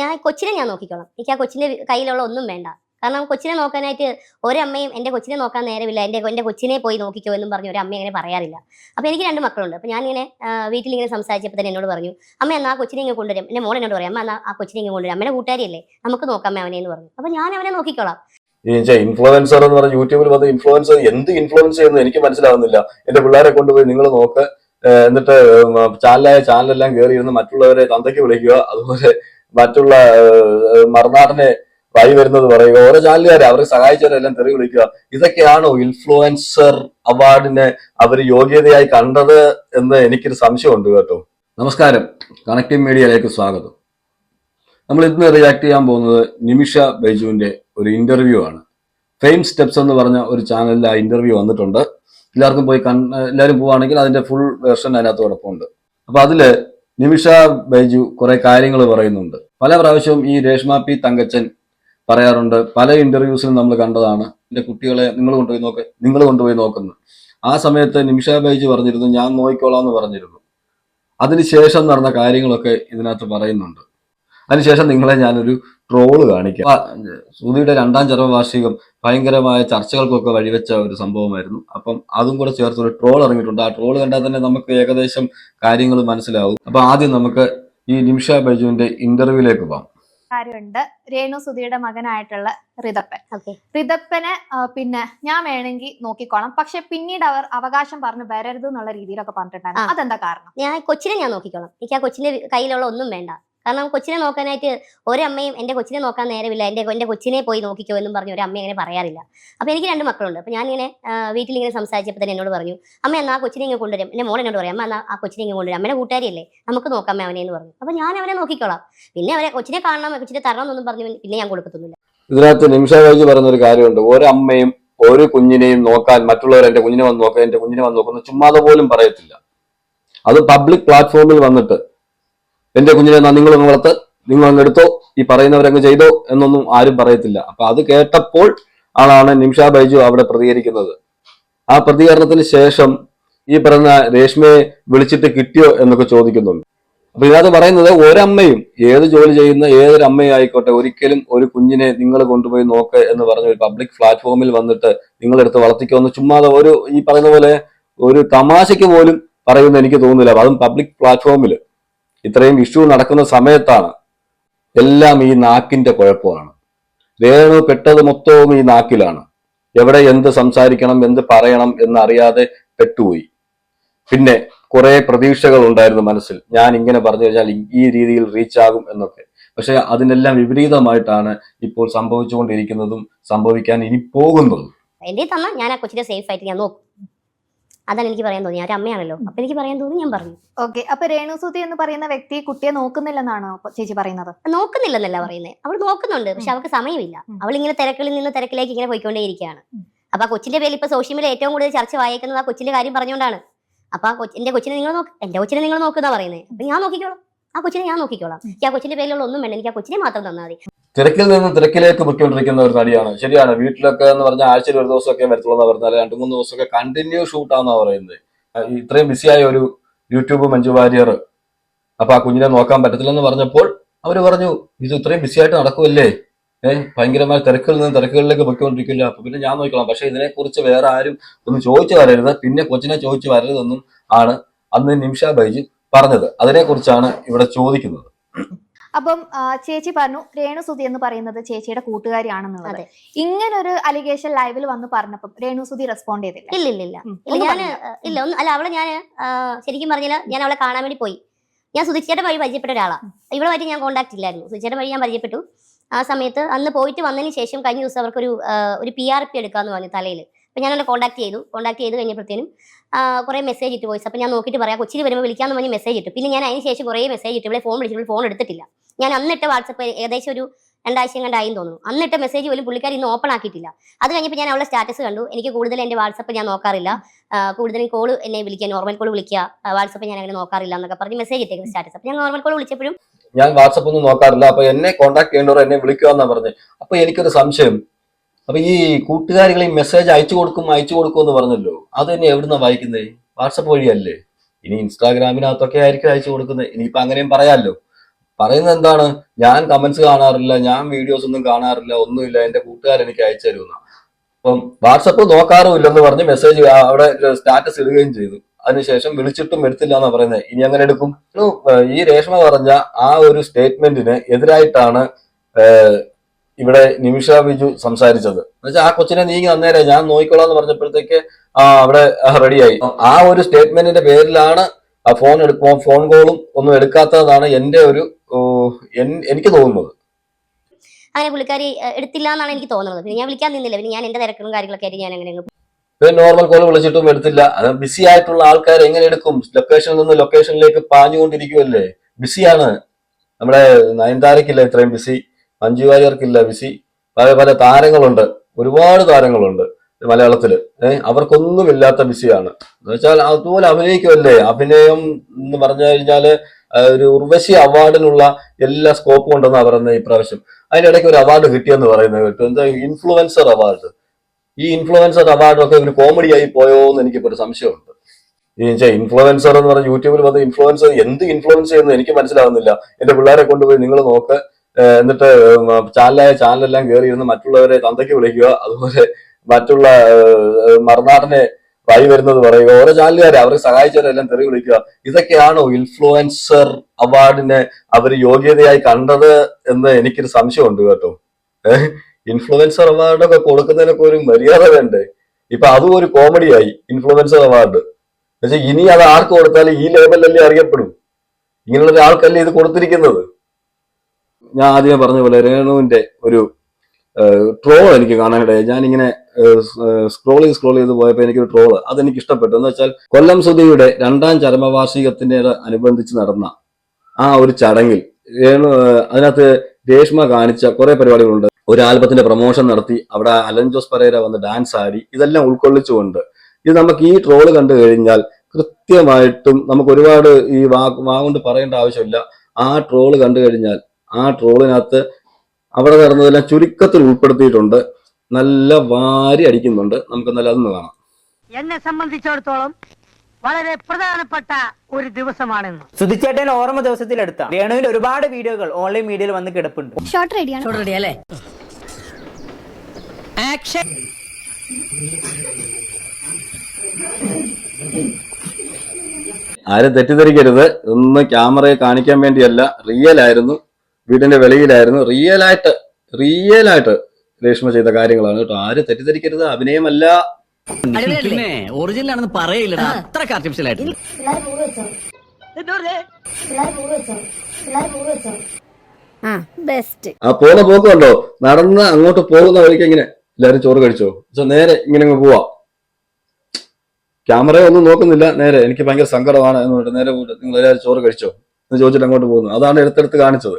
ഞാൻ കൊച്ചിനെ ഞാൻ നോക്കിക്കോളാം. എനിക്ക് ആ കൊച്ചിന്റെ കയ്യിലുള്ള ഒന്നും വേണ്ട. കാരണം കൊച്ചിനെ നോക്കാനായിട്ട് ഒരമ്മയും എന്റെ കൊച്ചിനെ നോക്കാൻ നേരമില്ല. എന്റെ എന്റെ കൊച്ചിനെ പോയി നോക്കിക്കോ എന്നും പറഞ്ഞു ഒരു അമ്മ അങ്ങനെ പറയാറില്ല. അപ്പോൾ എനിക്ക് രണ്ട് മക്കളുണ്ട്. അപ്പോൾ ഞാനിങ്ങനെ വീട്ടിലിങ്ങനെ സംസാരിച്ചപ്പോൾ തന്നെ എന്നോട് പറഞ്ഞു അമ്മ എന്നാൽ ആ കൊച്ചിനെ ഇങ്ങനെ കൊണ്ടുവരും. എന്റെ മോൾ എന്നോട് പറയാം അമ്മ ആ കൊച്ചിനെ ഇങ്ങനെ കൊണ്ടുവരും. അമ്മയുടെ കൂട്ടുകാരിയല്ലേ? നമുക്ക് നോക്കാം അവനെ എന്ന് പറഞ്ഞു. അപ്പോൾ ഞാൻ അവനെ നോക്കിക്കോളാം. ഇൻഫ്ലുവൻസർ എന്ന് പറഞ്ഞ യൂട്യൂബിൽ വന്ന് ഇൻഫ്ലുവൻസർ എന്ത് ഇൻഫ്ലുവൻസ് ചെയ്യുന്നു എനിക്ക് മനസ്സിലാവുന്നില്ല. എന്റെ പിള്ളേരെ കൊണ്ടുപോയി നിങ്ങൾ നോക്ക്. എന്നിട്ട് ചാനലായ ചാനലെല്ലാം കയറി ഇരുന്ന് മറ്റുള്ളവരെ തന്തയ്ക്ക് വിളിക്കുക. അതുപോലെ മറ്റുള്ള മറുനാടിനെ വായി വരുന്നത് പറയുക ഓരോ ചാനലുകാരെ അവരെ സഹായിച്ചവരെല്ലാം തെറി വിളിക്കുക. ഇതൊക്കെയാണോ ഇൻഫ്ലുവൻസർ അവാർഡിനെ അവർ യോഗ്യതയായി കണ്ടത് എന്ന് എനിക്കൊരു സംശയമുണ്ട് കേട്ടോ. നമസ്കാരം. കണക്റ്റീവ് മീഡിയയിലേക്ക് സ്വാഗതം. നമ്മൾ ഇന്ന് റിയാക്ട് ചെയ്യാൻ പോകുന്നത് നിമിഷ ബൈജുവിന്റെ ഒരു ഇന്റർവ്യൂ ആണ്. ഫെയിം സ്റ്റെപ്സ് എന്ന് പറഞ്ഞ ഒരു ചാനലിൽ ആ ഇന്റർവ്യൂ വന്നിട്ടുണ്ട്. എല്ലാവർക്കും പോയി കൺ എല്ലാവരും പോവുകയാണെങ്കിൽ അതിന്റെ ഫുൾ വേർഷൻ അതിനകത്ത് കുഴപ്പമുണ്ട് അപ്പൊ അതിൽ നിമിഷ ബൈജു കുറെ കാര്യങ്ങൾ പറയുന്നുണ്ട്. പല പ്രാവശ്യവും ഈ രേഷ്മ പി തങ്കച്ചൻ പറയാറുണ്ട് പല ഇന്റർവ്യൂസിലും നമ്മൾ കണ്ടതാണ്. എന്റെ കുട്ടികളെ നിങ്ങൾ കൊണ്ടുപോയി നോക്ക് നിങ്ങൾ കൊണ്ടുപോയി നോക്കുന്നു. ആ സമയത്ത് നിമിഷ ബൈജു പറഞ്ഞിരുന്നു ഞാൻ നോക്കിക്കോളാം എന്ന് പറഞ്ഞിരുന്നു അതിനുശേഷം നടന്ന കാര്യങ്ങളൊക്കെ ഇതിനകത്ത് പറയുന്നുണ്ട്. അതിനുശേഷം നിങ്ങളെ ഞാനൊരു ട്രോൾ കാണിക്കാം. സുധിയുടെ രണ്ടാം ചരമവാർഷികം ഭയങ്കരമായ ചർച്ചകൾക്കൊക്കെ വഴിവെച്ച ഒരു സംഭവമായിരുന്നു. അപ്പം അതും കൂടെ ചേർത്ത് ഒരു ട്രോൾ ഇറങ്ങിയിട്ടുണ്ട്. ആ ട്രോൾ കണ്ടാൽ തന്നെ നമുക്ക് ഏകദേശം കാര്യങ്ങൾ മനസ്സിലാവും. അപ്പൊ ആദ്യം നമുക്ക് ഈ നിമിഷ ബൈജുവിന്റെ ഇന്റർവ്യൂലേക്ക് പോകാം. കാര്യമുണ്ട് രേണു സുധിയുടെ മകനായിട്ടുള്ള ഋതപ്പൻ റിതപ്പനെ ഋതപ്പനെ പിന്നെ ഞാൻ വേണമെങ്കിൽ നോക്കിക്കോളാം. പക്ഷെ പിന്നീട് അവർ അവകാശം പറഞ്ഞു വരരുത് എന്നുള്ള രീതിയിലൊക്കെ പറഞ്ഞിട്ടുണ്ടായിരുന്നു. അതെന്താ കാരണം? ഞാൻ കൊച്ചിനെ ഞാൻ നോക്കിക്കോളാം. എനിക്ക് ആ കൊച്ചിന്റെ കയ്യിലുള്ള ഒന്നും വേണ്ട. കാരണം കൊച്ചിനെ നോക്കാനായിട്ട് ഒരമ്മയും എന്റെ കൊച്ചിനെ നോക്കാൻ നേരമില്ല. എന്റെ എന്റെ കൊച്ചിനെ പോയി നോക്കിക്കോ എന്നും പറഞ്ഞു ഒരു അമ്മ അങ്ങനെ പറയാറില്ല. അപ്പോൾ എനിക്ക് രണ്ട് മക്കളുണ്ട്. അപ്പോൾ ഞാനിങ്ങനെ വീട്ടിലിങ്ങനെ സംസാരിച്ചപ്പോൾ തന്നെ എന്നോട് പറഞ്ഞു അമ്മ എന്നാൽ ആ കൊച്ചിനെ ഇങ്ങനെ കൊണ്ടുവരും. എന്റെ മോൻ എന്നോട് പറയും അമ്മ എന്നാൽ ആ കൊച്ചിനെ ഇങ്ങനെ കൊണ്ടുവരും. അമ്മയുടെ കൂട്ടുകാരിയല്ലേ? നമുക്ക് നോക്കാം അവനെ എന്ന് പറഞ്ഞു. അപ്പോൾ ഞാൻ അവനെ നോക്കിക്കോളാം. പിന്നെ അവരെ കൊച്ചിനെ കാണണം കൊച്ചിനെ തരണം എന്നൊന്നും പറഞ്ഞു പിന്നെ ഞാൻ കൊടുക്കത്തൊന്നുമില്ല. ഇതിനകത്ത് നിമിഷ പറഞ്ഞൊരു പറയുന്ന ഒരു കാര്യമുണ്ട്. ഒരമ്മയും ഒരു കുഞ്ഞിനെയും നോക്കാൻ മറ്റുള്ളവർ എന്റെ കുഞ്ഞിനെ വന്ന് നോക്കാൻ എന്റെ കുഞ്ഞിനെ വന്ന് നോക്കുന്നു ചുമ്മാതെ പോലും പറയത്തില്ല. അത് പബ്ലിക് പ്ലാറ്റ്ഫോമിൽ വന്നിട്ട് എന്റെ കുഞ്ഞിനെ നിങ്ങൾ വളർത്ത് നിങ്ങൾ അങ്ങ് എടുത്തോ ഈ പറയുന്നവരങ്ങ് ചെയ്തോ എന്നൊന്നും ആരും പറയത്തില്ല. അപ്പൊ അത് കേട്ടപ്പോൾ ആളാണ് നിമിഷ ബൈജു അവിടെ പ്രതികരിക്കുന്നത്. ആ പ്രതികരണത്തിന് ശേഷം ഈ പറഞ്ഞ രേഷ്മയെ വിളിച്ചിട്ട് കിട്ടിയോ എന്നൊക്കെ ചോദിക്കുന്നുണ്ട്. അപ്പൊ ഇതിനകത്ത് പറയുന്നത് ഒരമ്മയും ഏത് ജോലി ചെയ്യുന്ന ഏതൊരു അമ്മയും ആയിക്കോട്ടെ ഒരിക്കലും ഒരു കുഞ്ഞിനെ നിങ്ങൾ കൊണ്ടുപോയി നോക്ക് എന്ന് പറഞ്ഞ ഒരു പബ്ലിക് പ്ലാറ്റ്ഫോമിൽ വന്നിട്ട് നിങ്ങളെടുത്ത് വളർത്തിക്കുമെന്ന് ചുമ്മാതെ ഒരു ഈ പറയുന്ന പോലെ ഒരു തമാശയ്ക്ക് പോലും പറയുന്ന എനിക്ക് തോന്നുന്നില്ല. അതും പബ്ലിക് പ്ലാറ്റ്ഫോമിൽ ഇത്രയും ഇഷ്യൂ നടക്കുന്ന സമയത്താണ് എല്ലാം ഈ നാക്കിന്റെ കുഴപ്പമാണ്. വേണു പെട്ടത് മൊത്തവും ഈ നാക്കിലാണ്. എവിടെ എന്ത് സംസാരിക്കണം എന്ത് പറയണം എന്നറിയാതെ പെട്ടുപോയി. പിന്നെ കുറെ പ്രതീക്ഷകൾ ഉണ്ടായിരുന്നു മനസ്സിൽ. ഞാൻ ഇങ്ങനെ പറഞ്ഞു കഴിഞ്ഞാൽ ഈ രീതിയിൽ റീച്ച് ആകും എന്നൊക്കെ. പക്ഷെ അതിനെല്ലാം വിപരീതമായിട്ടാണ് ഇപ്പോൾ സംഭവിച്ചുകൊണ്ടിരിക്കുന്നതും സംഭവിക്കാൻ ഇനി പോകുന്നതും. എന്റെ തന്നെ ഞാൻ ആ കൊച്ചിനെ സേഫ് ആയിട്ട് ഞാൻ നോക്കും. അതാണ് എനിക്ക് പറയാൻ തോന്നി ഒരു അമ്മയാണല്ലോ. അപ്പോൾ എനിക്ക് പറയാൻ തോന്നി ഞാൻ പറഞ്ഞു. ഓക്കെ. അപ്പൊ രേണുസൂതി എന്ന് പറയുന്ന വ്യക്തി കുട്ടിയെ നോക്കുന്നില്ലെന്നാണോ ചേച്ചി പറയുന്നത്? നോക്കുന്നില്ലെന്നല്ല പറയുന്നത് അവൾ നോക്കുന്നുണ്ട് പക്ഷെ അവൾക്ക് സമയമില്ല. അവൾ ഇങ്ങനെ തിരക്കിൽ നിന്ന് തിരക്കിലേക്ക് ഇങ്ങനെ പോയിക്കൊണ്ടേയിരിക്കുകയാണ്. അപ്പൊ ആ കൊച്ചിന്റെ പേരിൽ ഇപ്പൊ സോഷ്യൽ മീഡിയ ഏറ്റവും കൂടുതൽ ചർച്ച വായിക്കുന്നത് ആ കൊച്ചിന്റെ കാര്യം പറഞ്ഞുകൊണ്ടാണ്. അപ്പൊ ആ കൊച്ചി എന്റെ കൊച്ചിനെ നിങ്ങൾ നോക്ക് എന്റെ കൊച്ചിനെ നിങ്ങൾ നോക്കുന്ന പറയുന്നത് അപ്പൊ ഞാൻ നോക്കിക്കോളാം. ആ കൊച്ചിനെ ഞാൻ നോക്കിക്കോളാം. എനിക്ക് ആ കൊച്ചിന്റെ പേരിലുള്ള ഒന്നും വേണ്ട. എനിക്ക് ആ കൊച്ചിനെ മാത്രം തന്നാൽ മതി. തിരക്കിൽ നിന്ന് തിരക്കിലേക്ക് പൊയ്ക്കൊണ്ടിരിക്കുന്ന ഒരു നടിയാണ്. ശരിയാണ് വീട്ടിലൊക്കെ എന്ന് പറഞ്ഞാൽ ആഴ്ചയിൽ ഒരു ദിവസമൊക്കെ വരത്തുള്ളൂ പറഞ്ഞാൽ രണ്ടു മൂന്ന് ദിവസമൊക്കെ കണ്ടിന്യൂ ഷൂട്ടാന്നാ പറയുന്നത്. ഇത്രയും ബിസിയായ ഒരു യൂട്യൂബ് മഞ്ജു വാര്യർ അപ്പൊ ആ കുഞ്ഞിനെ നോക്കാൻ പറ്റത്തില്ലെന്ന് പറഞ്ഞപ്പോൾ അവർ പറഞ്ഞു ഇത് ഇത്രയും ബിസി ആയിട്ട് നടക്കുമല്ലേ ഏഹ് ഭയങ്കരമായ തിരക്കിൽ നിന്ന് തിരക്കുകളിലേക്ക് പൊയ്ക്കൊണ്ടിരിക്കില്ല അപ്പൊ പിന്നെ ഞാൻ നോക്കിക്കോളാം. പക്ഷെ ഇതിനെക്കുറിച്ച് വേറെ ആരും ഒന്ന് ചോദിച്ചു വരരുത്. പിന്നെ കൊച്ചിനെ ചോദിച്ചു വരരുതെന്നും ആണ് അന്ന് നിമിഷ ബൈജി പറഞ്ഞത്. അതിനെക്കുറിച്ചാണ് ഇവിടെ ചോദിക്കുന്നത്. അപ്പം ചേച്ചി പറഞ്ഞു രേണുസുതി എന്ന് പറയുന്നത് ചേച്ചിയുടെ കൂട്ടുകാരിയാണെന്നുള്ളത്. ഇങ്ങനൊരു അലിഗേഷൻ ലൈവിൽ വന്ന് പറഞ്ഞപ്പം രേണുസുതി റെസ്പോണ്ട് ചെയ്തില്ല. ഇല്ല ഇല്ല ഇല്ല. ഞാൻ ഇല്ല ഒന്ന് അല്ല അവളെ ഞാൻ ശരിക്കും പറഞ്ഞില്ല ഞാൻ അവളെ കാണാൻ വേണ്ടി പോയി. ഞാൻ സുധിച്ചേട്ടൻ വഴി പരിചയപ്പെട്ട ഒരാളാണ് ഇവളുമായിട്ട് ഞാൻ കോൺടാക്ട് ഇല്ലായിരുന്നു. സുധിച്ചേട്ടൻ വഴി ഞാൻ പരിചയപ്പെട്ടു. ആ സമയത്ത് അന്ന് പോയിട്ട് വന്നതിന് ശേഷം കഴിഞ്ഞ ദിവസം അവർക്കൊരു ഒരു പി ആർ പി എടുക്കാന്ന് പറഞ്ഞു തലയിൽ അപ്പം ഞാൻ അവളെ കോൺടാക്ട് ചെയ്തു. കോൺടാക്ട് ചെയ്ത് കഴിഞ്ഞപ്പോഴത്തേനും കുറേ മെസ്സേജ് ഇട്ട് വോയിസ് അപ്പോൾ ഞാൻ നോക്കിയിട്ട് പറയാം കൊച്ചിയിൽ വരുമ്പോൾ വിളിക്കാമെന്ന് പറഞ്ഞ് മെസ്സേജ് ഇട്ടു. പിന്നെ ഞാൻ അതിന് ശേഷം കുറേ മെസ്സേജ് ഇട്ട്. ഇവിടെ ഫോൺ വിളിച്ചിട്ട് ഫോൺ എടുത്തിട്ടില്ല. ഞാൻ അന്നിട്ട് വാട്സപ്പ് ഏകദേശം ഒരു രണ്ടാഴ്ച കണ്ടായി തോന്നുന്നു. അന്നിട്ട് മെസ്സേജ് പോലും പുള്ളിക്കാരി ഇന്ന് ഓപ്പൺ ആക്കിയിട്ടില്ല. അത് കഴിഞ്ഞപ്പോൾ ഞാൻ അവളുടെ സ്റ്റാറ്റസ് കണ്ടു. എനിക്ക് കൂടുതൽ എന്റെ വാട്സപ്പ് ഞാൻ നോക്കാറില്ല. കൂടുതലും കോൾ എന്നെ വിളിക്കുക നോർമൽ കോൾ വിളിക്കുക. വാട്സപ്പ് ഞാൻ അങ്ങനെ നോക്കാറില്ല എന്നൊക്കെ പറഞ്ഞ് മെസ്സേജ് ഇട്ടേക്കുന്ന സ്റ്റാറ്റസ് അപ്പം ഞാൻ നോർമൽ കോൾ വിളിച്ചപ്പോഴും ഞാൻ വാട്സപ്പ് ഒന്നും നോക്കാറില്ല. അപ്പൊ എന്നെ കോൺടാക്ട് ചെയ്യേണ്ടവർ എന്നെ വിളിക്കുക എന്നാ പറഞ്ഞത് അപ്പൊ എനിക്കൊരു സംശയം. അപ്പൊ ഈ കൂട്ടുകാരികൾ ഈ മെസ്സേജ് അയച്ചു കൊടുക്കും അയച്ചു കൊടുക്കും എന്ന് പറഞ്ഞല്ലോ. അത് തന്നെ എവിടുന്നാ വായിക്കുന്നത് വാട്സപ്പ് വഴിയല്ലേ. ഇനി ഇൻസ്റ്റാഗ്രാമിനകത്തൊക്കെ ആയിരിക്കും അയച്ചു കൊടുക്കുന്നത്. ഇനിയിപ്പോ അങ്ങനെയും പറയാമല്ലോ പറയുന്നത് എന്താണ്? ഞാൻ കമന്റ്സ് കാണാറില്ല ഞാൻ വീഡിയോസ് ഒന്നും കാണാറില്ല ഒന്നുമില്ല. എന്റെ കൂട്ടുകാർ എനിക്ക് അയച്ചു തരുമെന്ന. അപ്പം വാട്സപ്പ് നോക്കാറുമില്ലെന്ന് പറഞ്ഞ് മെസ്സേജ് അവിടെ സ്റ്റാറ്റസ് ഇടുകയും ചെയ്തു. അതിനുശേഷം വിളിച്ചിട്ടും എടുത്തില്ല എന്നാ പറയുന്നത് ഇനി അങ്ങനെ എടുക്കും? ഈ രേഷ്മ പറഞ്ഞ ആ ഒരു സ്റ്റേറ്റ്മെന്റിന് എതിരായിട്ടാണ് ഇവിടെ നിമിഷ ബിജു സംസാരിച്ചത്. എന്നുവെച്ചാൽ ആ കൊച്ചിനെ നീങ്ങി അന്നേരം ഞാൻ നോക്കിക്കോളാം എന്ന് പറഞ്ഞപ്പോഴത്തേക്ക് ആ അവിടെ റെഡിയായി ആ. ഒരു സ്റ്റേറ്റ്മെന്റിന്റെ പേരിലാണ് ആ ഫോൺ എടുക്കുമ്പോൾ ഫോൺ കോളും ഒന്നും എടുക്കാത്തതാണ് എന്റെ ഒരു എനിക്ക് തോന്നുന്നത്. അങ്ങനെ പുള്ളിക്കാരി എടുത്തില്ല എന്നാണ് എനിക്ക് തോന്നുന്നത്. പിന്നെ ഞാൻ വിളിക്കാൻ നിന്നില്ല. പിന്നെ ഞാൻ എന്റെ തിരക്കും കാര്യങ്ങളൊക്കെ ആയിട്ട് ഞാൻ അങ്ങനെ പിന്നെ നോർമൽ കോൾ വിളിച്ചിട്ടും എടുത്തില്ല. അത് ബിസി ആയിട്ടുള്ള ആൾക്കാർ എങ്ങനെ എടുക്കും? ലൊക്കേഷനിൽ നിന്ന് ലൊക്കേഷനിലേക്ക് പാഞ്ഞുകൊണ്ടിരിക്കുമല്ലേ ബിസിയാണ് നമ്മുടെ നയൻതാരക്കില്ല ഇത്രയും ബിസി മഞ്ജു വാര്യർക്കില്ല വിസി പല പല താരങ്ങളുണ്ട്. ഒരുപാട് താരങ്ങളുണ്ട് മലയാളത്തിൽ ഏഹ് അവർക്കൊന്നും ഇല്ലാത്ത ബിസിയാണ് എന്ന് വെച്ചാൽ അതുപോലെ അഭിനയിക്കുമല്ലേ അഭിനയം എന്ന് പറഞ്ഞു കഴിഞ്ഞാൽ ഒരു ഉർവശി അവാർഡിനുള്ള എല്ലാ സ്കോപ്പും ഉണ്ടെന്ന് പറയുന്നത് ഇപ്രാവശ്യം ഇടയ്ക്ക് ഒരു അവാർഡ് കിട്ടിയെന്ന് പറയുന്നത് കേട്ടു. എന്താ ഇൻഫ്ലുവൻസർ അവാർഡ് ഈ ഇൻഫ്ലുവൻസർ അവാർഡൊക്കെ ഒരു കോമഡി ആയി പോയോ എന്ന് എനിക്കിപ്പോ ഒരു സംശയമുണ്ട്. ഇൻഫ്ലുവൻസർ എന്ന് പറഞ്ഞ യൂട്യൂബിൽ വന്ന് ഇൻഫ്ലുവൻസർ എന്ത് ഇൻഫ്ലുവൻസ് ചെയ്യുന്നു എനിക്ക് മനസ്സിലാവുന്നില്ല. എന്റെ പിള്ളേരെ കൊണ്ടുപോയി നിങ്ങൾ നോക്ക്. എന്നിട്ട് ചാനലായ ചാനലെല്ലാം കയറി ഇരുന്ന് മറ്റുള്ളവരെ തന്തയ്ക്ക് വിളിക്കുക അതുപോലെ മറ്റുള്ള മറുനാടനെ വായി വരുന്നത് പറയുക ഓരോ ചാനലുകാരെ അവരെ സഹായിച്ചവരെല്ലാം തെറി വിളിക്കുക. ഇതൊക്കെയാണോ ഇൻഫ്ലുവൻസർ അവാർഡിനെ അവർ യോഗ്യതയായി കണ്ടത് എന്ന് എനിക്കൊരു സംശയമുണ്ട് കേട്ടോ. ഇൻഫ്ലുവൻസർ അവാർഡൊക്കെ കൊടുക്കുന്നതിനൊക്കെ ഒരു മര്യാദ വേണ്ടേ? ഇപ്പൊ അതും ഒരു കോമഡിയായി ഇൻഫ്ലുവൻസർ അവാർഡ്. പക്ഷെ ഇനി അത് ആർക്ക് കൊടുത്താലും ഈ ലേബലല്ലേ അറിയപ്പെടും. ഇങ്ങനെയുള്ള ഒരാൾക്കല്ലേ ഇത് കൊടുത്തിരിക്കുന്നത്? ഞാൻ ആദ്യമേ പറഞ്ഞ പോലെ രേണുവിന്റെ ഒരു ട്രോൾ എനിക്ക് കാണാനിടയായി. ഞാനിങ്ങനെ സ്ക്രോൾ ചെയ്ത് സ്ക്രോൾ ചെയ്ത് പോയപ്പോൾ എനിക്കൊരു ട്രോൾ അതെനിക്ക് ഇഷ്ടപ്പെട്ടു എന്ന് വെച്ചാൽ കൊല്ലം സുധിയുടെ രണ്ടാം ചരമവാർഷികത്തിന്റെ അനുബന്ധിച്ച് നടന്ന ആ ഒരു ചടങ്ങിൽ രേണു അതിനകത്ത് രേഷ്മ കാണിച്ച കുറെ പരിപാടികളുണ്ട്. ഒരു ആൽബത്തിന്റെ പ്രൊമോഷൻ നടത്തി അവിടെ അലൻ ജോസ് പരേര വന്ന് ഡാൻസ് ആടി ഇതെല്ലാം ഉൾക്കൊള്ളിച്ചുകൊണ്ട് ഇത് നമുക്ക് ഈ ട്രോൾ കണ്ടു കഴിഞ്ഞാൽ കൃത്യമായിട്ടും നമുക്ക് ഒരുപാട് ഈ വാ വാ കൊണ്ട് പറയേണ്ട ആവശ്യമില്ല. ആ ട്രോൾ കണ്ടു കഴിഞ്ഞാൽ ആ ട്രോളിനകത്ത് അവിടെ നടന്നതെല്ലാം ചുരുക്കത്തിൽ ഉൾപ്പെടുത്തിയിട്ടുണ്ട്. നല്ല വാരി അടിക്കുന്നുണ്ട്. നമുക്ക് നല്ല അതൊന്ന് കാണാം. എന്നെ സംബന്ധിച്ചിടത്തോളം വളരെ പ്രധാനപ്പെട്ട ഒരു ദിവസമാണെന്ന്. സുധിച്ചേട്ടൻ ഓർമ്മ ദിവസത്തിൽ എടുത്ത രേണുവിൽ ഒരുപാട് വീഡിയോകൾ ഓൺലൈൻ മീഡിയയിൽ വന്ന് കിടപ്പുണ്ട്. ഷോർട്ട് റെഡിയാണ് റെഡി അല്ലേ? ആക്ഷൻ ആരും തെറ്റിദ്ധരിക്കരുത്. ഇതൊന്നും ക്യാമറയെ കാണിക്കാൻ വേണ്ടിയല്ല റിയൽ ആയിരുന്നു. വീടിന്റെ വെളിയിലായിരുന്നു റിയൽ ആയിട്ട് റിയൽ ആയിട്ട് രേഷ്മ ചെയ്ത കാര്യങ്ങളാണ് കേട്ടോ. ആരും തെറ്റിദ്ധരിക്കരുത് അഭിനയമല്ല. ഒറിജിനൽ ആണെന്ന് പറയില്ലടാ. അത്ര ആർട്ടിഫിഷ്യൽ ആയിട്ട്. ബെസ്റ്റ് ആ പോണ പോക്കുണ്ടോ നടന്ന് അങ്ങോട്ട് പോകുന്ന വഴിക്ക് ഇങ്ങനെ എല്ലാരും ചോറ് കഴിച്ചോ? പക്ഷെ നേരെ ഇങ്ങനെ അങ്ങ് പോവാ. ക്യാമറ ഒന്നും നോക്കുന്നില്ല. നേരെ എനിക്ക് ഭയങ്കര സങ്കടമാണ് എന്ന് പറഞ്ഞിട്ട് നേരെ നിങ്ങൾ എല്ലാവരും ചോറ് കഴിച്ചോ? എന്ന് ചോദിച്ചിട്ട് അങ്ങോട്ട് പോകുന്നു. അതാണ് എടുത്തെടുത്ത് കാണിച്ചത്.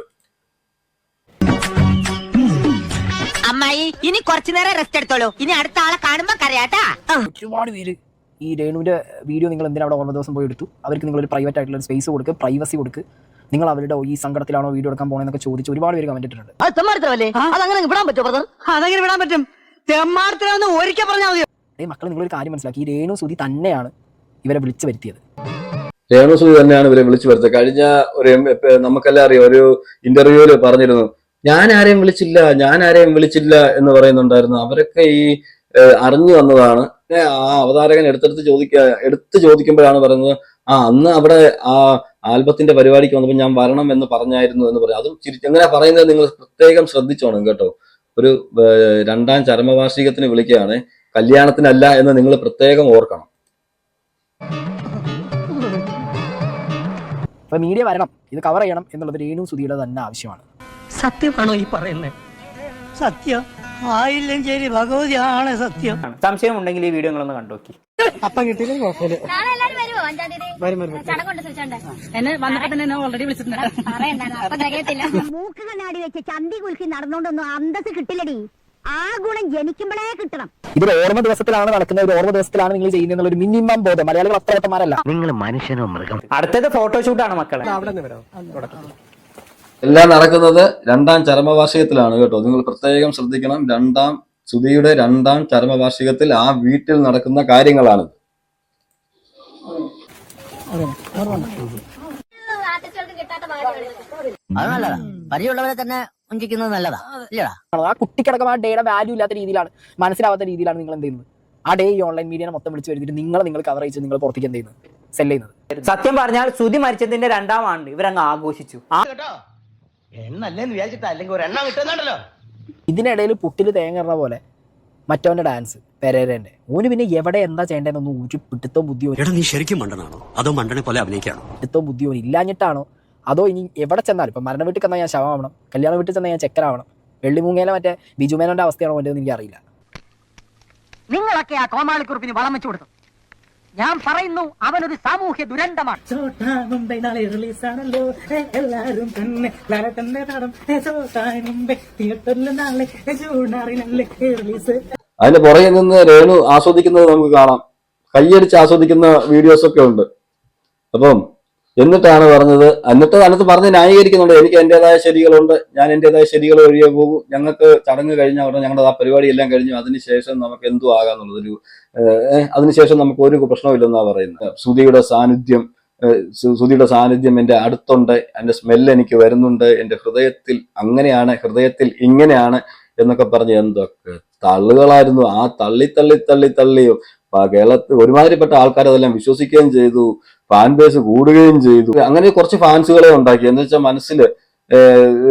അമ്മായി ഇനി കുറച്ചു നേരം റെസ്റ്റ് എടുത്തോളൂ. ഇനി അടുത്ത ആളെ കാണുമ്പോ കരയാട്ടാ. ഒരുപാട് പേര് ഈ രേണുവിന്റെ വീഡിയോ നിങ്ങൾ എന്തിനാ അവിടെ ഓർമ്മ ദിവസം പോയി എടുത്തു? അവർക്ക് നിങ്ങൾ ഒരു പ്രൈവറ്റ് ആയിട്ടുള്ള സ്പേസ് കൊടുക്ക് പ്രൈവസി കൊടുക്ക്. നിങ്ങൾ അവരുടെ ഈ സങ്കടത്തിലാണോ വീഡിയോ എടുക്കാൻ പോണെന്നൊക്കെ ചോദിച്ച് ഒരുപാട് പേര് കമന്റ് ഇട്ടിട്ടുണ്ട്. അത് തെമ്മാർത്തരല്ലേ അതങ്ങനെ വിടാൻ പറ്റുമോ ബ്രദർ അതങ്ങനെ വിടാൻ പറ്റും? ഒരിക്കൽ പറഞ്ഞാൽ മതി ഏ മക്കൾ നിങ്ങളൊരു കാര്യം മനസ്സിലാക്കി. ഈ രേണു സുധി തന്നെയാണ് ഇവരെ വിളിച്ചു വരുത്തിയത്. രേണു സുതി തന്നെയാണ് ഇവരെ വിളിച്ചു വരുത്തിയത്. കഴിഞ്ഞ ഒരു നമുക്കെല്ലാം അറിയാം ഒരു ഇന്റർവ്യൂൽ പറഞ്ഞിരുന്നു ഞാൻ ആരെയും വിളിച്ചില്ല ഞാൻ ആരെയും വിളിച്ചില്ല എന്ന് പറയുന്നുണ്ടായിരുന്നു. അവരൊക്കെ ഈ അറിഞ്ഞു വന്നതാണ്. ആ അവതാരകൻ എടുത്തെടുത്ത് ചോദിക്കുക എടുത്ത് ചോദിക്കുമ്പോഴാണ് പറയുന്നത് ആ അന്ന് അവിടെ ആ ആൽബത്തിന്റെ പരിപാടിക്ക് വന്നപ്പോൾ ഞാൻ വരണം എന്ന് പറഞ്ഞായിരുന്നു എന്ന് പറയും. അതും ചിരി എങ്ങനെ പറയുന്നത് നിങ്ങൾ പ്രത്യേകം ശ്രദ്ധിച്ചോണം കേട്ടോ. ഒരു രണ്ടാം ചരമവാർഷികത്തിന് വിളിക്കുകയാണ് കല്യാണത്തിനല്ല എന്ന് നിങ്ങൾ പ്രത്യേകം ഓർക്കണം. അപ്പൊ മീഡിയ വരണം. ഇത് കവർ ചെയ്യണം എന്നുള്ളത് രേണു സുധിയുടെ തന്നെ ആവശ്യമാണ്. സത്യമാണോ ഈ പറയുന്നത് സത്യം. ആയില്ലെങ്കിൽ ശരി ഭഗവതിയാണ് സത്യം. സംശയം ഉണ്ടെങ്കിൽ ഈ വീഡിയോ നിങ്ങളൊന്ന് കണ്ടോക്കി അപ്പം കിട്ടിയില്ല കുഴപ്പമില്ല. എന്നെ വന്നപ്പോ തന്നെ ഓൾറെഡി വിളിച്ചിട്ടുണ്ട്. മൂക്ക് കണ്ണാടി വെച്ച് ചന്തി കുലുക്കി നടന്നോണ്ടൊന്നും അന്തസ് കിട്ടില്ലടി. ആ ഗുണം ജനിക്കുമ്പോഴേ കിട്ടണം. ഇതൊരു ഓർമ്മ ദിവസത്തിലാണ് നടക്കുന്നത്. ഒരു ഓർമ്മ ദിവസത്തിലാണ് നിങ്ങൾ ചെയ്യുന്നത് ഒരു മിനിമം ബോധം. മലയാളികൾ അത്രയത്തമാരല്ല നിങ്ങൾ മനുഷ്യനോ മൃഗം? അടുത്തത് ഫോട്ടോഷൂട്ടാണ് മക്കളെ. എല്ലാം നടക്കുന്നത് രണ്ടാം ചരമവാർഷികത്തിലാണ് കേട്ടോ. നിങ്ങൾ പ്രത്യേകം ശ്രദ്ധിക്കണം. രണ്ടാം സുധിയുടെ രണ്ടാം ചരമവാർഷികത്തിൽ ആ വീട്ടിൽ നടക്കുന്ന കാര്യങ്ങളാണ്. കിട്ടാത്ത അത് നല്ലതാ. പരിചയമുള്ളവരെ തന്നെ വഞ്ചിക്കുന്നത് നല്ലതാ. ഇല്ലടാ. ആ കുട്ടിക്കടക്കം ആ ഡേയുടെ വാല്യൂ ഇല്ലാത്ത രീതിയിലാണ് മനസ്സിലാവാത്ത രീതിയിലാണ് നിങ്ങൾ എന്ത് ചെയ്യുന്നത്? ആ ഡേ ഈ ഓൺലൈൻ മീഡിയനെ മൊത്തം വിളിച്ച് വരുത്തിട്ട് നിങ്ങൾ നിങ്ങൾ കവർ ചെയ്ത് നിങ്ങൾ പുറത്തേക്ക് എന്ത് ചെയ്യുന്നത്? സെൽ ചെയ്യുന്നത്. സത്യം പറഞ്ഞാൽ ശ്രുതി മരിച്ചതിന്റെ രണ്ടാം ആണ്ട് ഇവരങ്ങ് ആഘോഷിച്ചു. ഇതിനിടയിൽ പുട്ടിൽ തേങ്ങ ഇടുന്ന പോലെ മറ്റവന്റെ ഡാൻസ് പെരേരന്റെ. ഓന് പിന്നെ എവിടെ എന്താ ചെയ്യേണ്ടതെന്നൊന്നും ഒരു പിടുത്തവും ബുദ്ധിയോ എടാ നീ ശരിക്കും മണ്ടനാണോ? അതോ മണ്ടനെ പോലെ അഭിനയിക്കാണോ? പിടുത്തവും ബുദ്ധിയോ ഇല്ലാഞ്ഞിട്ടാണോ അതോ ഇനി എവിടെ ചെന്നാലും ഇപ്പം മരണ വീട്ടിൽ ചെന്നാൽ ഞാൻ ശവമാവണം കല്യാണ വീട്ടിൽ ചെന്നാൽ ഞാൻ ചെക്കനാവണം വെള്ളിമൂങ്ങയിലെ മറ്റേ ബിജുമേനോന്റെ അവസ്ഥയാണോ എന്റെ എനിക്കറിയില്ല. നിങ്ങളൊക്കെ ആ കോമാളിക്കുറിപ്പിന് വളം വെച്ചു കൊടുത്തു. ഞാൻ പറയുന്നു അവനൊരു സാമൂഹ്യ ദുരന്തമാണ്. അതിന്റെ പുറകെ നിന്ന് രേണു ആസ്വദിക്കുന്നത് നമുക്ക് കാണാം. കൈയടിച്ച് ആസ്വദിക്കുന്ന വീഡിയോസ് ഒക്കെ ഉണ്ട്. അപ്പം എന്നിട്ടാണ് പറഞ്ഞത്. എന്നിട്ട് അതിനകത്ത് പറഞ്ഞ് ന്യായീകരിക്കുന്നുണ്ട്. എനിക്ക് എന്റെതായ ശരികളുണ്ട്. ഞാൻ എന്റെതായ ശരികൾ വഴിയേ പോകും. ഞങ്ങൾക്ക് ചടങ്ങ് കഴിഞ്ഞ ഉടനെ ഞങ്ങളുടെ ആ പരിപാടി എല്ലാം കഴിഞ്ഞു. അതിനുശേഷം നമുക്ക് എന്തു ആകാന്നുള്ളതൊരു അതിനുശേഷം നമുക്ക് ഒരു പ്രശ്നമില്ലെന്നാണ് പറയുന്നത്. സുധിയുടെ സാന്നിധ്യം സുധിയുടെ സാന്നിധ്യം എന്റെ അടുത്തുണ്ട്. എന്റെ സ്മെല്ല് എനിക്ക് വരുന്നുണ്ട്. എന്റെ ഹൃദയത്തിൽ അങ്ങനെയാണ് ഹൃദയത്തിൽ ഇങ്ങനെയാണ് എന്നൊക്കെ പറഞ്ഞ് എന്തൊക്കെ തള്ളുകളായിരുന്നു. ആ തള്ളി തള്ളി തള്ളി തള്ളിയോ കേരളത്തിൽ ഒരുമാതിരിപ്പെട്ട ആൾക്കാർ അതെല്ലാം വിശ്വസിക്കുകയും ചെയ്തു ഫാൻ ബേസ് കൂടുകയും ചെയ്തു. അങ്ങനെ കുറച്ച് ഫാൻസുകളെ ഉണ്ടാക്കി. എന്ന് വെച്ചാൽ മനസ്സിൽ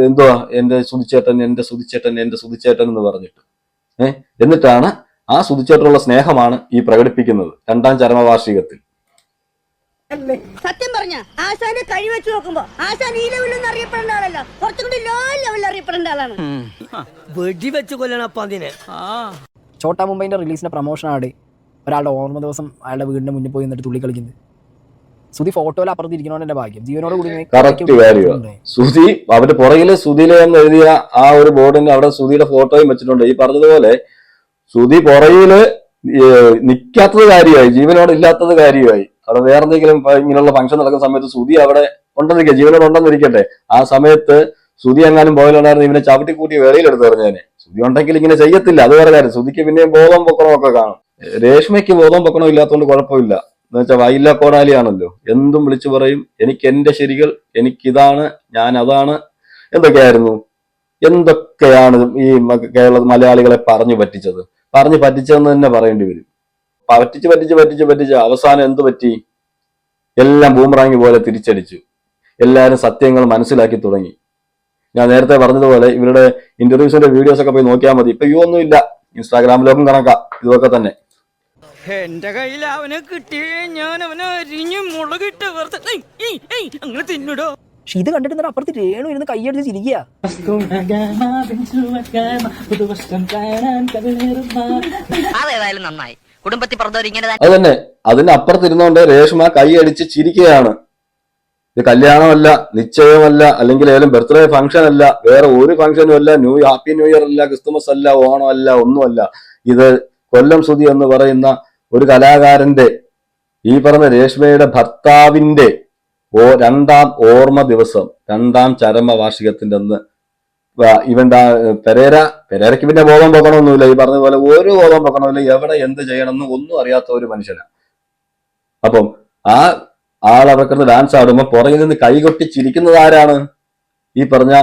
എന്തുവാ എന്റെ സുതിച്ചേട്ടൻ എന്റെ സുതിച്ചേട്ടൻ എന്റെ സുതിച്ചേട്ടൻ എന്ന് പറഞ്ഞിട്ട്. ഏഹ് എന്നിട്ടാണ് ആ സുതിച്ചേട്ടനുള്ള സ്നേഹമാണ് ഈ പ്രകടിപ്പിക്കുന്നത് രണ്ടാം ചരമവാർഷികത്തിൽ. സത്യം പറഞ്ഞ ആശാനെ കഴിവെച്ച് നോക്കുമ്പോ ആശാൻ ഈ ലെവലിൽ അറിയപ്പെടേണ്ട ആളല്ല. കുറച്ചുകൂടി ലോ ലെവലിൽ അറിയപ്പെടേണ്ട ആളാണ്. വെടിവെച്ച് അപ്പൊ അതിന്. ചോട്ടാ മുംബൈന്റെ റിലീസിന്റെ പ്രൊമോഷൻ ആടെ. ഒരാളുടെ ഓർമ്മ ദിവസം അയാളുടെ വീടിന്റെ മുന്നിൽ പോയി നിന്നിട്ട് തുള്ളി കളിക്കുന്നത്. സുധി ഫോട്ടോയിൽ അപ്പുറത്ത് ഇരിക്കണോണ്ട് എന്റെ ഭാഗ്യം. ജീവനോട് കൂടി സുധി അവന്റെ പുറകിൽ സുധിയിലെ എന്ന് എഴുതിയ ആ ഒരു ബോർഡിന് അവിടെ സുധിയുടെ ഫോട്ടോയും വെച്ചിട്ടുണ്ട്. ഈ പറഞ്ഞതുപോലെ സുധി പുറകിൽ നിക്കാത്തത് കാര്യമായി. ജീവനോട് ഇല്ലാത്തത് കാര്യമായി. അവിടെ വേറെ എന്തെങ്കിലും ഇങ്ങനെയുള്ള ഫംഗ്ഷൻ നടക്കുന്ന സമയത്ത് സുധി അവിടെ ഉണ്ടെന്നിരിക്കുക ജീവനോട് ഉണ്ടെന്നിരിക്കട്ടെ. ആ സമയത്ത് സുധി എങ്ങാനും പോയാലുണ്ടായിരുന്നു ഇവനെ ചവിട്ടി കൂട്ടി വെളിയിലെടുത്ത് പറഞ്ഞേനെ സുധി ഉണ്ടെങ്കിൽ ഇങ്ങനെ ചെയ്യത്തില്ല. അത് വേറെ കാര്യം. സുധിക്ക് പിന്നെയും ബോധം പൊക്കറമൊക്കെ ഒക്കെ കാണും. രേഷ്മയ്ക്ക് ബോധം പൊക്കണോ ഇല്ലാത്തതുകൊണ്ട് കുഴപ്പമില്ല. എന്ന് വെച്ചാൽ വൈല കോടാലിയാണല്ലോ. എന്തും വിളിച്ചു പറയും എനിക്ക് എന്റെ ശരികൾ എനിക്കിതാണ് ഞാൻ അതാണ് എന്തൊക്കെയായിരുന്നു? എന്തൊക്കെയാണ് ഈ കേരള മലയാളികളെ പറഞ്ഞു പറ്റിച്ചത്? പറഞ്ഞു പറ്റിച്ചതെന്ന് തന്നെ പറയേണ്ടി വരും. പറ്റിച്ച് പറ്റിച്ച് പറ്റിച്ച് പറ്റിച്ച് അവസാനം എന്ത് പറ്റി? എല്ലാം ബൂമറാങ്ങി പോലെ തിരിച്ചടിച്ചു. എല്ലാവരും സത്യങ്ങൾ മനസ്സിലാക്കി തുടങ്ങി. ഞാൻ നേരത്തെ പറഞ്ഞതുപോലെ ഇവരുടെ ഇന്റർവ്യൂസിന്റെ വീഡിയോസ് ഒക്കെ പോയി നോക്കിയാൽ മതി. ഇപ്പൊ ഇതൊന്നുമില്ല ഇൻസ്റ്റാഗ്രാമിലൊക്കെ കണക്കാം. ഇതൊക്കെ തന്നെ. എന്റെ കയ്യിൽ അവനെ കിട്ടിയേ ഞാൻ അവനെ അരിഞ്ഞ് മുളകിട്ട് വെറുതെ അങ്ങനെ തിന്നിടോ? പക്ഷെ ഇത് കണ്ടിട്ട് അപ്പുറത്ത് രേണു ഇരുന്ന് കൈയടിച്ച് ചിരിക്കുക അതേതായാലും നന്നായി. കുടുംബത്തിൽ അത് തന്നെ. അതിന്റെ അപ്പുറത്തിരുന്നോണ്ട് രേഷ്മ കൈയടിച്ച് ചിരിക്കുകയാണ് ഇത് കല്യാണമല്ല നിശ്ചയമല്ല അല്ലെങ്കിൽ ഏതെങ്കിലും ബർത്ത്ഡേ ഫംഗ്ഷൻ അല്ല വേറെ ഒരു ഫംഗ്ഷനും അല്ല ന്യൂ ഹാപ്പി ന്യൂ ഇയർ അല്ല ക്രിസ്തുമസ് അല്ല ഓണം അല്ല ഒന്നുമല്ല. ഇത് കൊല്ലം സുതി എന്ന് പറയുന്ന ഒരു കലാകാരന്റെ ഈ പറഞ്ഞ രേഷ്മയുടെ ഭർത്താവിന്റെ ഓ രണ്ടാം ഓർമ്മ ദിവസം രണ്ടാം ചരമ വാർഷികത്തിന്റെ അന്ന് ഇവന്റെ പെരേര പെരേരയ്ക്ക് പിന്നെ ബോധം പൊക്കണമൊന്നുമില്ല ഈ പറഞ്ഞ പോലെ ഒരു ബോധം പൊക്കണമില്ല എവിടെ എന്ത് ചെയ്യണമെന്ന് ഒന്നും അറിയാത്ത ഒരു മനുഷ്യനാണ് അപ്പം ആ ആൾ അവർക്കടുത്ത് ഡാൻസ് ആടുമ്പോൾ പുറകിൽ നിന്ന് കൈകൊട്ടി ചിരിക്കുന്നത് ആരാണ്? ഈ പറഞ്ഞ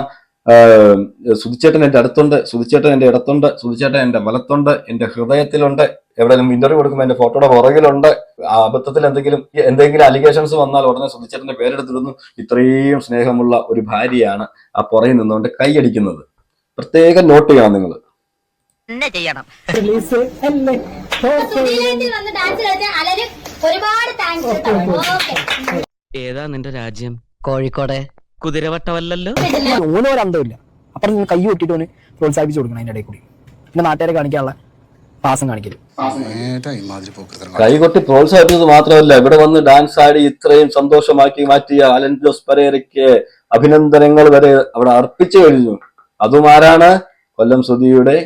സുതിച്ചേട്ടൻ എന്റെ അടുത്തുണ്ട് സുധിച്ചേട്ടൻ എന്റെ ഇടത്തുണ്ട് സുധിച്ചേട്ടൻ എന്റെ വലത്തുണ്ട് എന്റെ ഹൃദയത്തിലുണ്ട്. എവിടെയെങ്കിലും ഇന്റർവ്യൂ കൊടുക്കുമ്പോൾ എന്റെ ഫോട്ടോയുടെ പുറകിലുണ്ട്. അബദ്ധത്തിൽ എന്തെങ്കിലും എന്തെങ്കിലും അലിഗേഷൻസ് വന്നാൽ ഉടനെ സുധിച്ചേട്ടന്റെ പേരെടുത്തിരുന്നു ഇത്രയും സ്നേഹമുള്ള ഒരു ഭാര്യയാണ് ആ പുറകിൽ നിന്നുകൊണ്ട് കൈയടിക്കുന്നത് പ്രത്യേകം നോട്ട് ചെയ്യണം നിങ്ങൾ ചെയ്യണം. സുധീരത്തിൽ വന്ന് ഡാൻസ് കളിച്ച അലന് ഒരുപാട് താങ്ക്സ് ഓക്കെ ഏതാ നിന്റെ രാജ്യം? കോഴിക്കോട്. കുതിരവട്ടമല്ലല്ലോ? ഓനോ ഒരു അന്തമില്ല അപ്പൊ നിന്ന് കൈ വെട്ടിട്ട് പ്രോത്സാഹിപ്പിച്ചു കൊടുക്കണം അതിന്റെ ഇടയിൽ കൂടി. പിന്നെ നാട്ടുകാരെ കാണിക്കാനുള്ള പാസം കാണിക്കൽ. കൈകൊട്ടി പ്രോത്സാഹിപ്പിച്ചത് മാത്രമല്ല ഇവിടെ വന്ന് ഡാൻസ് ആടി ഇത്രയും സന്തോഷമാക്കി മാറ്റിയ അലൻ ജോസ് പരേരയ്ക്ക് അഭിനന്ദനങ്ങൾ വരെ അവിടെ അർപ്പിച്ചു കഴിഞ്ഞു. അതുമാരാണ് കൊല്ലം സുധിയുടെ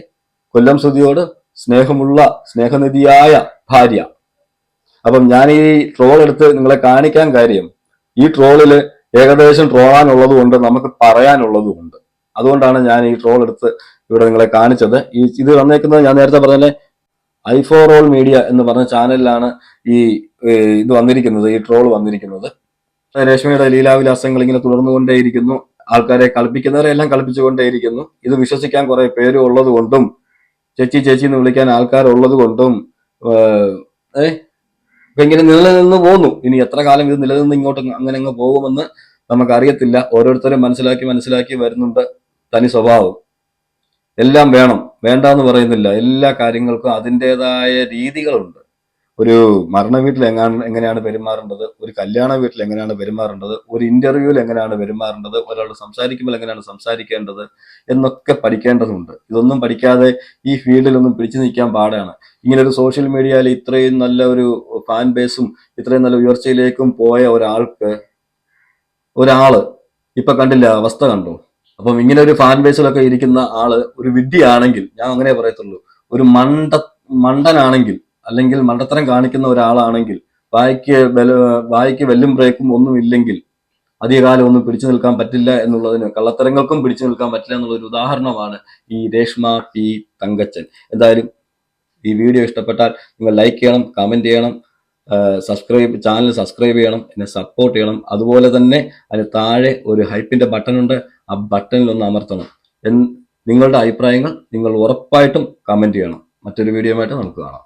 കൊല്ലം സുധിയോട് സ്നേഹമുള്ള സ്നേഹനിധിയായ ഭാര്യ. അപ്പം ഞാൻ ഈ ട്രോൾ എടുത്ത് നിങ്ങളെ കാണിക്കാൻ കാര്യം ഈ ട്രോളിൽ ഏകദേശം ട്രോളാനുള്ളത് കൊണ്ട് നമുക്ക് പറയാനുള്ളതും ഉണ്ട് അതുകൊണ്ടാണ് ഞാൻ ഈ ട്രോൾ എടുത്ത് ഇവിടെ നിങ്ങളെ കാണിച്ചത്. ഈ ഇത് വന്നേക്കുന്നത് ഞാൻ നേരത്തെ പറഞ്ഞ ഐ ഫോർ ഓൾ മീഡിയ എന്ന് പറഞ്ഞ ചാനലിലാണ് ഈ ഇത് വന്നിരിക്കുന്നത് ഈ ട്രോൾ വന്നിരിക്കുന്നത്. രേഷ്മയുടെ ലീലാവിലാസങ്ങൾ ഇങ്ങനെ തുടർന്നുകൊണ്ടേയിരിക്കുന്നു. ആൾക്കാരെ കളിപ്പിക്കുന്നവരെ എല്ലാം കളിപ്പിച്ചുകൊണ്ടേയിരിക്കുന്നു. ഇത് വിശ്വസിക്കാൻ കുറെ പേര് ഉള്ളത് കൊണ്ടും ചേച്ചി ചേച്ചി എന്ന് വിളിക്കാൻ ആൾക്കാരുള്ളത് കൊണ്ടും ഏഹ്, ഇങ്ങനെ നിലനിന്ന് പോന്നു. ഇനി എത്ര കാലം ഇത് നിലനിന്ന് ഇങ്ങോട്ട് അങ്ങനെ അങ്ങ് പോകുമെന്ന് നമുക്കറിയത്തില്ല. ഓരോരുത്തരും മനസ്സിലാക്കി മനസ്സിലാക്കി വരുന്നുണ്ട് തനി സ്വഭാവം. എല്ലാം വേണം. വേണ്ട എന്ന് പറയുന്നില്ല. എല്ലാ കാര്യങ്ങൾക്കും അതിന്റെതായ രീതികളുണ്ട്. ഒരു മരണ വീട്ടിൽ എങ്ങാണ് എങ്ങനെയാണ് പെരുമാറേണ്ടത്? ഒരു കല്യാണ വീട്ടിൽ എങ്ങനെയാണ് പെരുമാറേണ്ടത്? ഒരു ഇന്റർവ്യൂവിൽ എങ്ങനെയാണ് പെരുമാറേണ്ടത്? ഒരാൾ സംസാരിക്കുമ്പോൾ എങ്ങനെയാണ് സംസാരിക്കേണ്ടത്? എന്നൊക്കെ പഠിക്കേണ്ടതുണ്ട്. ഇതൊന്നും പഠിക്കാതെ ഈ ഫീൽഡിലൊന്നും പിടിച്ചു നിൽക്കാൻ പാടാണ്. ഇങ്ങനെ ഒരു സോഷ്യൽ മീഡിയയിൽ ഇത്രയും നല്ല ഒരു ഫാൻ ബേസും ഇത്രയും നല്ല ഉയർച്ചയിലേക്കും പോയ ഒരാൾക്ക് ഒരാൾ ഇപ്പൊ കണ്ടില്ല അവസ്ഥ കണ്ടു? അപ്പം ഇങ്ങനെ ഒരു ഫാൻ ബേസിലൊക്കെ ഇരിക്കുന്ന ആൾ ഒരു വിഡ്ഢിയാണെങ്കിൽ ഞാൻ അങ്ങനെ പറയത്തുള്ളൂ ഒരു മണ്ട മണ്ടനാണെങ്കിൽ അല്ലെങ്കിൽ മണ്ടത്തരം കാണിക്കുന്ന ഒരാളാണെങ്കിൽ വായിക്ക് വായിക്ക് വെല്ലും ബ്രേക്കും ഒന്നും ഇല്ലെങ്കിൽ അധികകാലം ഒന്നും പിടിച്ചു നിൽക്കാൻ പറ്റില്ല എന്നുള്ളതിന് കള്ളത്തരങ്ങൾക്കും പിടിച്ചു നിൽക്കാൻ പറ്റില്ല എന്നുള്ള ഒരു ഉദാഹരണമാണ് ഈ രേഷ്മ പി തങ്കച്ചൻ. എന്തായാലും ഈ വീഡിയോ ഇഷ്ടപ്പെട്ടാൽ നിങ്ങൾ ലൈക്ക് ചെയ്യണം കമന്റ് ചെയ്യണം സബ്സ്ക്രൈബ് ചാനൽ സബ്സ്ക്രൈബ് ചെയ്യണം എന്നെ സപ്പോർട്ട് ചെയ്യണം. അതുപോലെ തന്നെ അതിന് താഴെ ഒരു ഹൈപ്പിന്റെ ബട്ടൺ ഉണ്ട്. ആ ബട്ടണിൽ ഒന്ന് അമർത്തണം. എൻ നിങ്ങളുടെ അഭിപ്രായങ്ങൾ നിങ്ങൾ ഉറപ്പായിട്ടും കമന്റ് ചെയ്യണം. മറ്റൊരു വീഡിയോ ആയിട്ട് നമുക്ക് കാണാം.